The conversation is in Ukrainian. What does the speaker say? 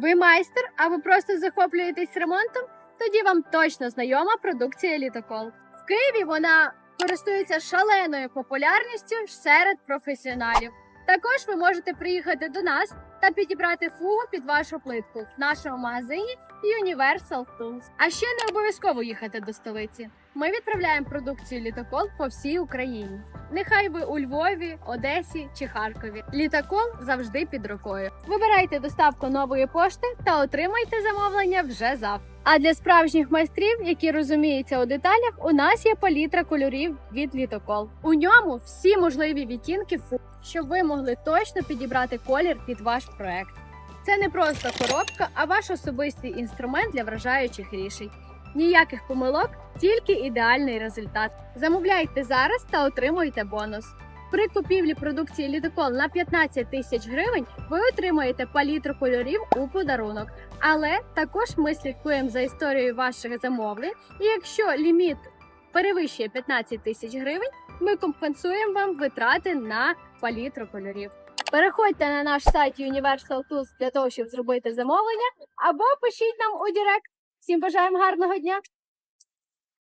Ви майстер, або просто захоплюєтесь ремонтом? Тоді вам точно знайома продукція літокол. В Києві вона користується шаленою популярністю серед професіоналів. Також ви можете приїхати до нас та підібрати фугу під вашу плитку в нашому магазині Universal Tools. А ще не обов'язково їхати до столиці. Ми відправляємо продукцію літокол по всій Україні. Нехай ви у Львові, Одесі чи Харкові. Літокол завжди під рукою. Вибирайте доставку нової пошти та отримайте замовлення вже завтра. А для справжніх майстрів, які розуміються у деталях, у нас є палітра кольорів від літокол. У ньому всі можливі відтінки фу, щоб ви могли точно підібрати колір під ваш проект. Це не просто коробка, а ваш особистий інструмент для вражаючих рішень. Ніяких помилок, тільки ідеальний результат. Замовляйте зараз та отримуйте бонус. При купівлі продукції лідокол на 15 тисяч гривень ви отримаєте палітру кольорів у подарунок. Але також ми слідкуємо за історією ваших замовлень, і якщо ліміт перевищує 15 тисяч гривень, ми компенсуємо вам витрати на палітру кольорів. Переходьте на наш сайт Universal Tools для того, щоб зробити замовлення, або пишіть нам у Директ. Всім бажаємо гарного дня!